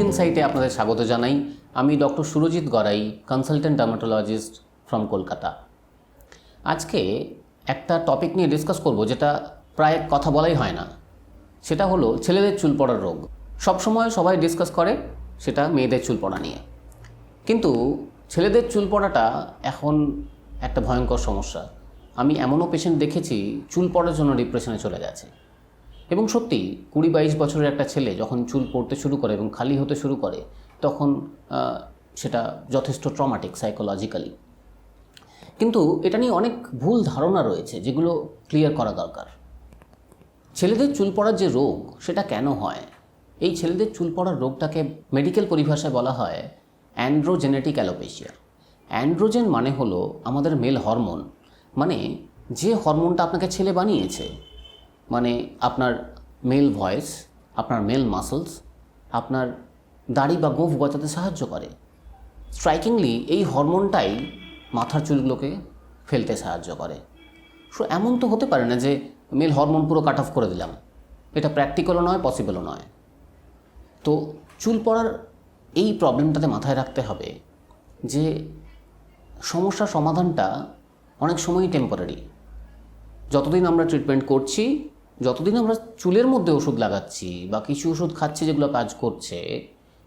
ইনসাইটে আপনাদের স্বাগত জানাই। আমি doctor Surajit Garai consultant dermatologist from Kolkata. আজকে একটা টপিক নিয়ে ডিসকাস করব যেটা প্রায় কথা বলাই হয় না। সেটা হলো ছেলেদের চুল পড়ার রোগ। সবসময় সবাই ডিসকাস করে সেটা মেয়েদের চুল পড়া নিয়ে। কিন্তু ছেলেদের চুল পড়াটা এখন একটা ভয়ঙ্কর সমস্যা। আমি এমনও পেশেন্ট দেখেছি, চুল পড়ার জন্য ডিপ্রেশনে চলে গেছে। এবং সত্যি কুড়ি বাইশ বছরের একটা ছেলে যখন চুল পড়তে শুরু করে এবং খালি হতে শুরু করে, তখন সেটা যথেষ্ট ট্রমাটিক সাইকোলজিক্যালি কিন্তু এটা নিয়ে অনেক ভুল ধারণা রয়েছে যেগুলো ক্লিয়ার করা দরকার। ছেলেদের চুল পড়ার যে রোগ, সেটা কেন হয়? এই ছেলেদের চুল পড়ার রোগটাকে মেডিকেল পরিভাষায় বলা হয় অ্যান্ড্রোজেনেটিক অ্যালোপেশিয়া অ্যান্ড্রোজেন মানে হলো আমাদের মেল হরমোন মানে যে হরমোনটা আপনাকে ছেলে বানিয়েছে মানে আপনার মেল ভয়েস আপনার মেল মাসলস আপনার দাড়ি বা গোঁফ গজাতে সাহায্য করে। স্ট্রাইকিংলি এই হরমোনটাই মাথার চুলগুলোকে ফেলতে সাহায্য করে। সো এমন তো হতে পারে না যে মেল হরমোন পুরো কাট অফ করে দিলাম। এটা প্র্যাকটিক্যালও নয় পসিবলও নয়। তো চুল পড়ার এই প্রবলেমটাতে মাথায় রাখতে হবে যে সমস্যার সমাধানটা অনেক সময়ই টেম্পোরারি যতদিন আমরা ট্রিটমেন্ট করছি যতদিন আমরা চুলের মধ্যে ওষুধ লাগাচ্ছি বা কিছু ওষুধ খাচ্ছি যেগুলো কাজ করছে,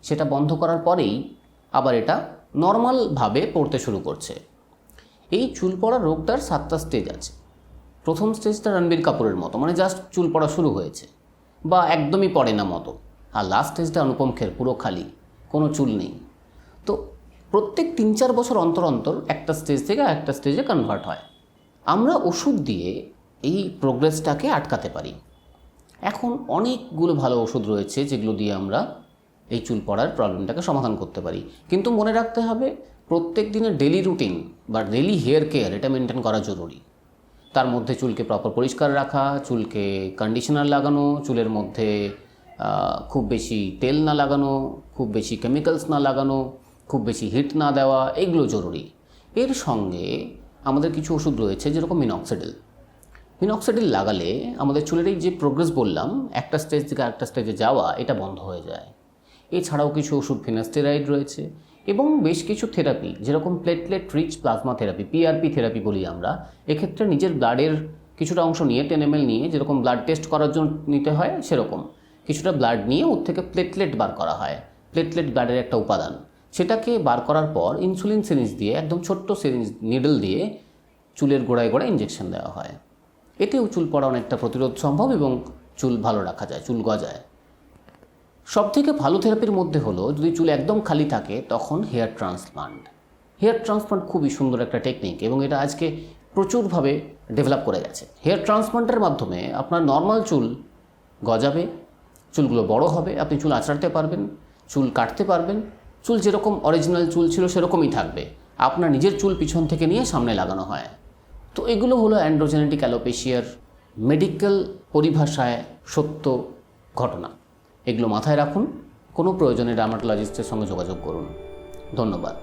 সেটা বন্ধ করার পরেই আবার এটা নর্মালভাবে পড়তে শুরু করছে। এই চুল পড়া রোগটার সাতটা স্টেজ আছে। প্রথম স্টেজটা রণবীর কাপুরের মতো মানে জাস্ট চুল পড়া শুরু হয়েছে বা একদমই পড়ে না মতো। আর লাস্ট স্টেজটা অনুপম খের, পুরো খালি, কোনো চুল নেই। তো প্রত্যেক তিন চার বছর অন্তর অন্তর একটা স্টেজ থেকে একটা স্টেজে কনভার্ট হয়। আমরা ওষুধ দিয়ে এই প্রোগ্রেসটাকে আটকাতে পারি। এখন অনেকগুলো ভালো ওষুধ রয়েছে যেগুলো দিয়ে আমরা এই চুল পড়ার প্রবলেমটাকে সমাধান করতে পারি। কিন্তু মনে রাখতে হবে, প্রত্যেক দিনের ডেলি রুটিন বা ডেলি হেয়ার কেয়ার এটা মেনটেন করা জরুরি। তার মধ্যে চুলকে প্রপার পরিষ্কার রাখা, চুলকে কন্ডিশনার লাগানো, চুলের মধ্যে খুব বেশি তেল না লাগানো, খুব বেশি কেমিক্যালস না লাগানো, খুব বেশি হিট না দেওয়া, এগুলো জরুরি। এর সঙ্গে আমাদের কিছু ওষুধ রয়েছে যেরকম মিনক্সিডিল মিনক্সিডিল লাগালে আমাদের চুলের এই যে প্রোগ্রেস বললাম, একটা স্টেজ থেকে আরেকটা স্টেজে যাওয়া, এটা বন্ধ হয়ে যায়। এছাড়াও কিছু ওষুধ ফিনাস্টেরাইড রয়েছে এবং বেশ কিছু থেরাপি যেরকম platelet rich plasma therapy PRP therapy বলি আমরা। এক্ষেত্রে নিজের ব্লাডের কিছুটা অংশ নিয়ে টেন এম নিয়ে, যেরকম ব্লাড টেস্ট করার জন্য নিতে হয়, সেরকম। কিছুটা ব্লাড নিয়ে ওর থেকে প্লেটলেট বার করা হয়। প্লেটলেট ব্লাডের একটা উপাদান। সেটাকে বার করার পর ইনসুলিন সিরিঞ্জ দিয়ে, একদম ছোট্ট সিরিঞ্জ নিডল দিয়ে চুলের গোড়ায় গোড়ায় ইঞ্জেকশন দেওয়া হয়। এতেও চুল পড়া অনেকটা প্রতিরোধ সম্ভব এবং চুল ভালো রাখা যায়, চুল গজায়। সবথেকে ভালো থেরাপির মধ্যে হলো, যদি চুল একদম খালি থাকে, তখন হেয়ার ট্রান্সপ্লান্ট। হেয়ার ট্রান্সপ্লান্ট খুবই সুন্দর একটা টেকনিক এবং এটা আজকে প্রচুরভাবে ডেভেলপ করে গেছে। হেয়ার ট্রান্সপ্লান্টের মাধ্যমে আপনার নর্মাল চুল গজাবে, চুলগুলো বড় হবে, আপনি চুল আঁচড়াতে পারবেন, চুল কাটতে পারবেন, চুল যেরকম অরিজিনাল চুল ছিল সেরকমই থাকবে। আপনার নিজের চুল পিছন থেকে নিয়ে সামনে লাগানো হয়। তো এগুলো হলো অ্যান্ড্রোজেনেটিক অ্যালোপেশিয়ার মেডিকেল পরিভাষায় সত্য ঘটনা। এগুলো মাথায় রাখুন, কোনো প্রয়োজনে ডার্মাটোলজিস্টের সঙ্গে যোগাযোগ করুন। ধন্যবাদ।